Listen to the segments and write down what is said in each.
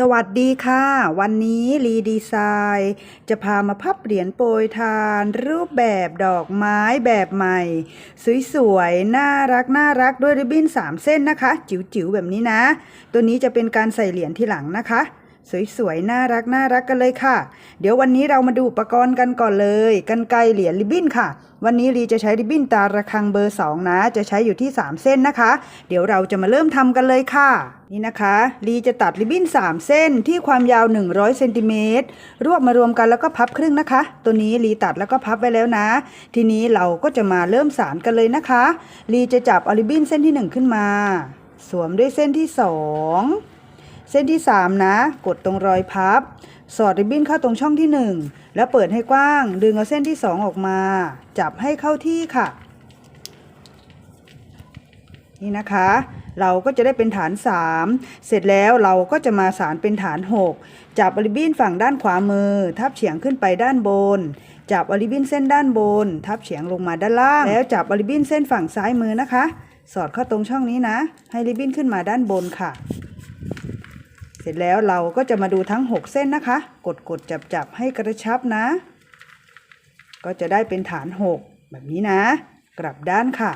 สวัสดีค่ะ วันนี้รีดีไซน์จะพามาพับเหรียญโปรยทาน รูปแบบดอกไม้แบบใหม่ สวยๆ น่ารักน่ารักด้วยริบบิ้น 3 เส้นนะคะ จิ๋วๆ แบบนี้นะ ตัวนี้จะเป็นการใส่เหรียญที่หลังนะคะ สวยๆ น่ารักน่ารักกันเลยค่ะ เดี๋ยววันนี้เรามาดูอุปกรณ์กันก่อนเลย กันไกรเหรียญริบบิ้นค่ะ วันนี้รีจะใช้ริบบิ้นตาระคังเบอร์ 2 นะ จะใช้อยู่ที่ 3 เส้นนะคะ เดี๋ยวเราจะมาเริ่มทำกันเลยค่ะ นี่นะคะรีจะตัดริบบิ้น 3 เส้นที่ความยาว 100เซนติเมตรรวบมารวมกันแล้วก็พับครึ่งนะคะ ตัวนี้รีตัดแล้วก็พับไว้แล้วนะ ทีนี้เราก็จะมาเริ่มสารกันเลยนะคะรีจะจับอริบบิ้นเส้นที่ 1 ขึ้นมา สวมด้วยเส้นที่ 2 เส้นที่ 3 นะ กดตรงรอยพับ สอดริบบิ้นเข้าตรงช่องที่ 1 แล้วเปิดให้กว้าง ดึงเอาเส้นที่ 2 ออกมา จับให้เข้าที่ค่ะ นี่นะคะ เราก็จะได้เป็นฐาน 3 เสร็จแล้วเราก็จะมาสารเป็นฐาน 6 จับริบบิ้นฝั่งด้านขวามือ ทับเฉียงขึ้นไปด้านบน จับอริบบิ้นเส้นด้านบน ทับเฉียงลงมาด้านล่าง แล้วจับอริบบิ้นเส้นฝั่งซ้ายมือนะคะ สอดเข้าตรงช่องนี้นะ ให้ริบบิ้นขึ้นมาด้านบนค่ะ ร็จแล้วเราก็จะมาดูทั้ง 6 เส้นนะคะ กดกดจับจับให้กระชับนะ ก็จะได้เป็นฐาน 6 แบบนี้นะ กลับด้านค่ะ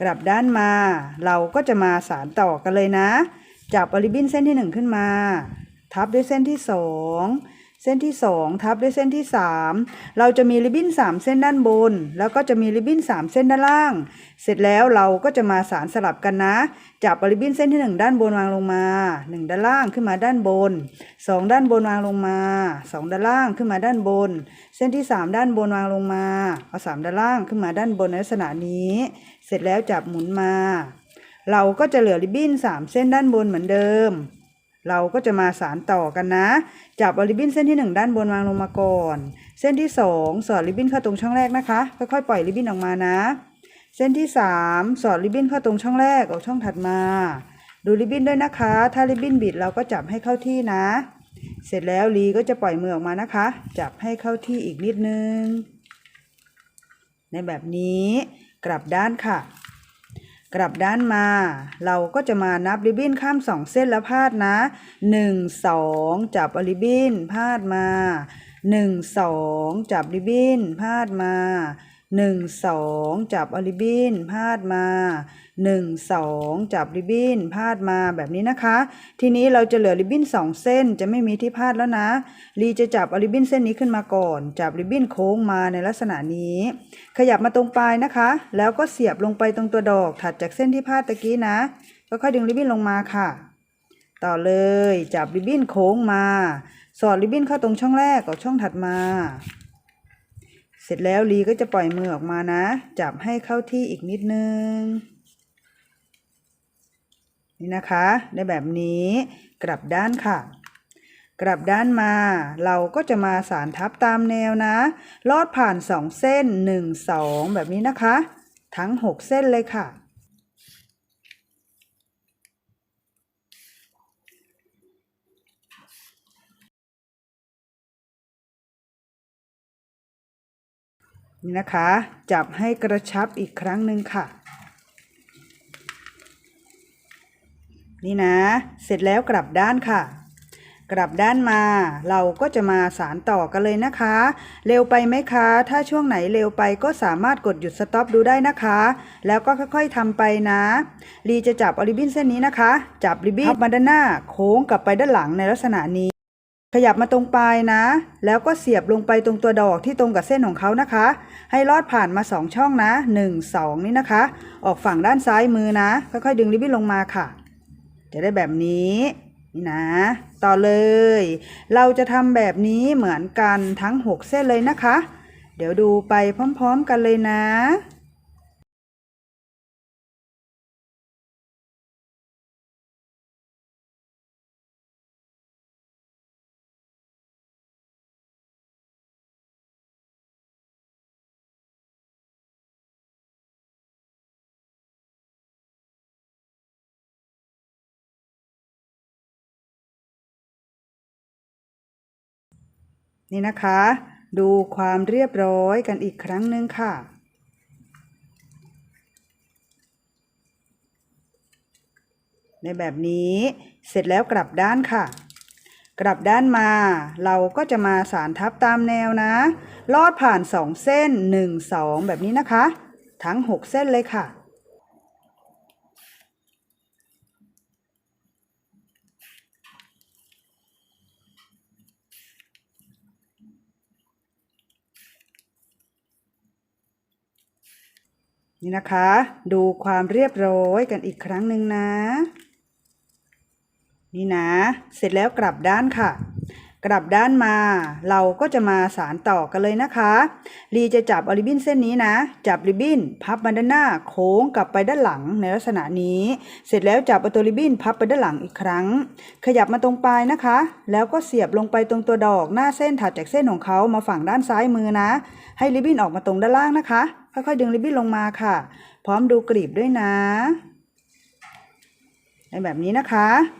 กลับด้านมา เราก็จะมาสารต่อกันเลยนะ จับอริบินเส้นที่ 1 ขึ้นมา ทับด้วยเส้นที่ 2 เส้นที่ 2 ทับด้วยเส้นที่ 3 เราจะมีริบบิ้น 3 เส้นด้านบน แล้วก็จะมีริบบิ้น 3 เส้นด้านล่าง เสร็จแล้วเราก็จะมาสารสลับกันนะ จับริบบิ้นเส้นที่ 1 ด้านบนวางลงมา 1 ด้านล่างขึ้นมาด้านบน 2 ด้านบนวางลงมา 2 ด้านล่างขึ้นมาด้านบน เส้นที่ 3 ด้านบนวางลงมาเอา3ด้านล่างขึ้นมาด้านบนในลักษณะนี้ เสร็จแล้วจับหมุนมา เราก็จะเหลือริบบิ้น 3 เส้นด้านบนเหมือนเดิม เราก็จะมาสารต่อกันนะ จับริบบิ้นเส้นที่ 1 ด้านบนวางลงมาก่อน เส้นที่ 2 สอดริบบิ้นเข้าตรงช่องแรกนะคะ ค่อยๆปล่อยริบบิ้นออกมานะ เส้นที่ 3 สอดริบบิ้นเข้าตรงช่องแรกออกช่องถัดมา ดูริบบิ้นด้วยนะคะ ถ้าริบบิ้นบิดเราก็จับให้เข้าที่นะ เสร็จแล้วลีก็จะปล่อยมือออกมานะคะ จับให้เข้าที่อีกนิดนึง ในแบบนี้กลับด้านค่ะ กลับด้านมา เราก็จะมานับริบบิ้นข้ามสองเส้นแล้วพาดนะ1 2จับเอาริบบิ้นพาดมา1 2จับริบบิ้นพาดมา 1 2จับอาริบินพาดมา1 2จับริบบิ้นพาดมาแบบนี้นะคะ ทีนี้เราจะเหลือริบบิ้น2เส้นจะไม่มีที่พาดแล้วนะลีจะจับอาริบินเส้นนี้ขึ้นมาก่อน จับริบบิ้นโค้งมาในลักษณะนี้ ขยับมาตรงปลายนะคะ แล้วก็เสียบลงไปตรงตัวดอกถัดจากเส้นที่พาดตะกี้นะก็ค่อยดึงริบบิ้นลงมาค่ะ ต่อเลยจับริบบิ้นโค้งมา สอดริบบิ้นเข้าตรงช่องแรกกับช่องถัดมา ร็จแล้วลีก็จะปล่อยมือออกมานะ จับให้เข้าที่อีกนิดนึง นี่นะคะ ได้แบบนี้กลับด้านค่ะ กลับด้านมา เราก็จะมาสารทับตามแนวนะ ลอดผ่าน2เส้น1 2แบบนี้นะคะ ทั้ง6เส้นเลยค่ะ นี่นะคะ จับให้กระชับอีกครั้งหนึ่งค่ะ นี่นะ เสร็จแล้วกลับด้านค่ะ กลับด้านมาเราก็จะมาสารต่อกันเลยนะคะ เร็วไปไหมคะ ถ้าช่วงไหนเร็วไปก็สามารถกดหยุดสต็อปดูได้นะคะ แล้วก็ค่อยๆทำไปนะลีจะจับอริบบิ้นเส้นนี้นะคะ จับริบบิ้นพับมาด้านหน้า โค้งกลับไปด้านหลังในลักษณะนี้ ขยับมาตรงปลายนะ แล้วก็เสียบลงไปตรงตัวดอกที่ตรงกับเส้นของเขานะคะ ให้ลอดผ่านมาสองช่องนะ 1 2 นี่นะคะ ออกฝั่งด้านซ้ายมือนะ ค่อยๆ ดึงริบบิ้นลงมาค่ะ จะได้แบบนี้นี่นะ ต่อเลย เราจะทำแบบนี้เหมือนกันทั้ง 6 เส้นเลยนะคะ เดี๋ยวดูไปพร้อม ๆ กันเลยนะ นี่นะคะ ดูความเรียบร้อยกันอีกครั้งหนึ่งค่ะในแบบนี้เสร็จแล้วกลับด้านค่ะ กลับด้านมา เราก็จะมาสารทับตามแนวนะ ลอดผ่าน 2 เส้น 1 2 แบบนี้นะคะ ทั้ง 6 เส้นเลยค่ะ นี่นะคะ ดูความเรียบร้อยกันอีกครั้งหนึ่งนะ นี่นะ เสร็จแล้วกลับด้านค่ะ กลับด้านมา เราก็จะมาสารต่อกันเลยนะคะลีจะจับอริบบินเส้นนี้นะ จับริบบิ้น พับมาด้านหน้าโค้งกลับไปด้านหลังในลักษณะนี้ เสร็จแล้วจับเอาตัวริบบิ้นพับไปด้านหลังอีกครั้ง ขยับมาตรงปลายนะคะ แล้วก็เสียบลงไปตรงตัวดอกหน้าเส้นถัดจากเส้นของเขามาฝั่งด้านซ้ายมือนะ ให้ริบบิ้นออกมาตรงด้านล่างนะคะ ค่อยๆดึงริบบิ้นลงมาค่ะ พร้อมดูกรีบด้วยนะในแบบนี้นะคะ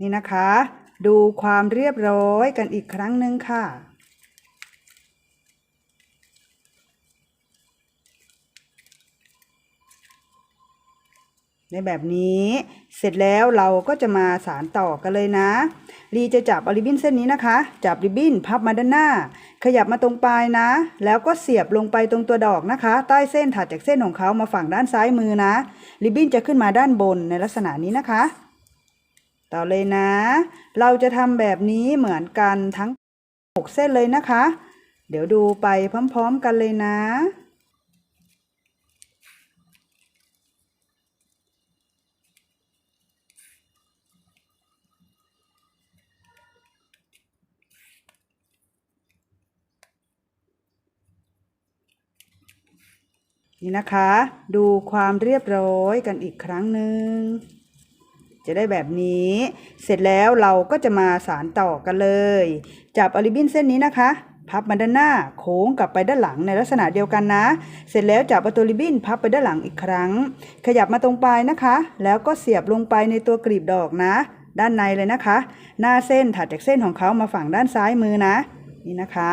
นี่นะคะ ดูความเรียบร้อยกันอีกครั้งหนึ่งค่ะ ในแบบนี้เสร็จแล้วเราก็จะมาสารต่อกันเลยนะลีจะจับอาริบบิ้นเส้นนี้นะคะ จับริบบิ้นพับมาด้านหน้า ขยับมาตรงปลายนะ แล้วก็เสียบลงไปตรงตัวดอกนะคะ ใต้เส้นถัดจากเส้นของเขามาฝั่งด้านซ้ายมือนะ ริบบิ้นจะขึ้นมาด้านบนในลักษณะนี้นะคะ ต่อเลยนะ เราจะทำแบบนี้เหมือนกันทั้ง 6 เส้นเลยนะคะ เดี๋ยวดูไปพร้อมๆกันเลยนะนี่นะคะ ดูความเรียบร้อยกันอีกครั้งหนึ่ง จะได้แบบนี้ เสร็จแล้วเราก็จะมาสารต่อกันเลย จับอริบินเส้นนี้นะคะ พับมาด้านหน้าโค้งกลับไปด้านหลังในลักษณะเดียวกันนะ เสร็จแล้วจับเอาตัวริบบิ้นพับไปด้านหลังอีกครั้ง ขยับมาตรงปลายนะคะ แล้วก็เสียบลงไปในตัวกลีบดอกนะ ด้านในเลยนะคะ หน้าเส้นถัดจากเส้นของเขามาฝั่งด้านซ้ายมือนะนี่นะคะ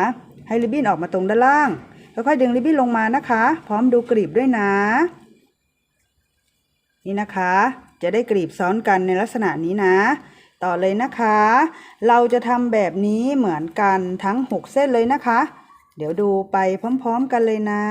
ให้ริบบิ้นออกมาตรงด้านล่างค่อยๆดึงริบบิ้นลงมานะคะ พร้อมดูกลีบด้วยนะ นี่นะคะ จะได้กรีบซ้อนกันในลักษณะนี้นะ ต่อเลยนะคะ เราจะทำแบบนี้เหมือนกันทั้ง 6 เส้นเลยนะคะ เดี๋ยวดูไปพร้อม ๆ กันเลยนะ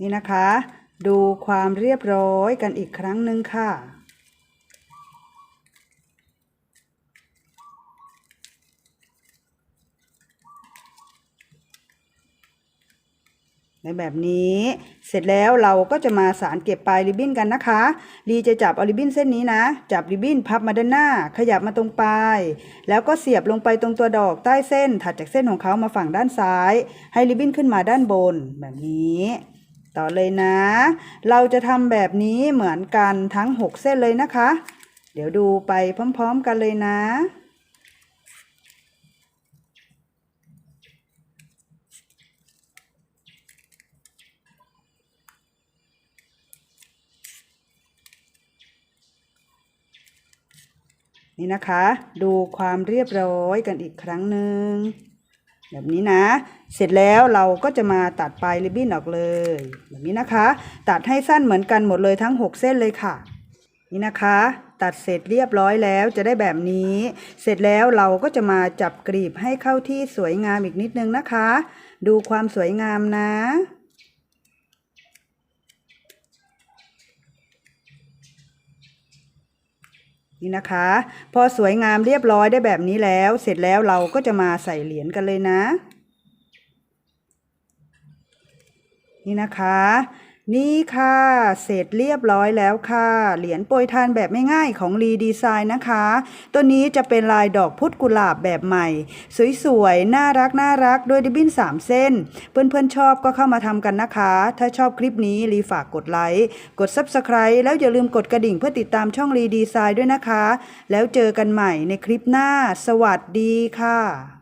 นี่นะคะ ดูความเรียบร้อยกันอีกครั้งหนึ่งค่ะ ในแบบนี้เสร็จแล้วเราก็จะมาสารเก็บปลายริบบิ้นกันนะคะลีจะจับเอาริบบิ้นเส้นนี้นะ จับริบบิ้นพับมาด้านหน้า ขยับมาตรงปลาย แล้วก็เสียบลงไปตรงตัวดอกใต้เส้น ถัดจากเส้นของเขามาฝั่งด้านซ้าย ให้ริบบิ้นขึ้นมาด้านบนแบบนี้ ต่อเลยนะ เราจะทำแบบนี้เหมือนกันทั้ง 6 เส้นเลยนะคะ เดี๋ยวดูไปพร้อมๆกันเลยนะนี่นะคะ ดูความเรียบร้อยกันอีกครั้งหนึ่ง แบบนี้นะ เสร็จแล้วเราก็จะมาตัดปลายริบบิ้นออกเลย แบบนี้นะคะ ตัดให้สั้นเหมือนกันหมดเลยทั้ง 6 เส้นเลยค่ะ นี่นะคะ ตัดเสร็จเรียบร้อยแล้วจะได้แบบนี้ เสร็จแล้วเราก็จะมาจับกรีบให้เข้าที่สวยงามอีกนิดนึงนะคะ ดูความสวยงามนะ นี่นะคะ พอสวยงามเรียบร้อยได้แบบนี้แล้ว เสร็จแล้วเราก็จะมาใส่เหรียญกันเลยนะ นี่นะคะ นี่ค่ะ เสร็จเรียบร้อยแล้วค่ะ เหรียญโปรยทานแบบไม่ง่ายของรีดีไซน์นะคะ ตัวนี้จะเป็นลายดอกพุทธกุหลาบแบบใหม่ สวยๆ น่ารักน่ารักด้วยริบบิ้น 3 เส้น เพื่อนๆชอบก็เข้ามาทำกันนะคะ ถ้าชอบคลิปนี้รีฝากกดไลค์ กด Subscribe แล้วอย่าลืมกดกระดิ่งเพื่อติดตามช่องรีดีไซน์ด้วยนะคะ แล้วเจอกันใหม่ในคลิปหน้า สวัสดีค่ะ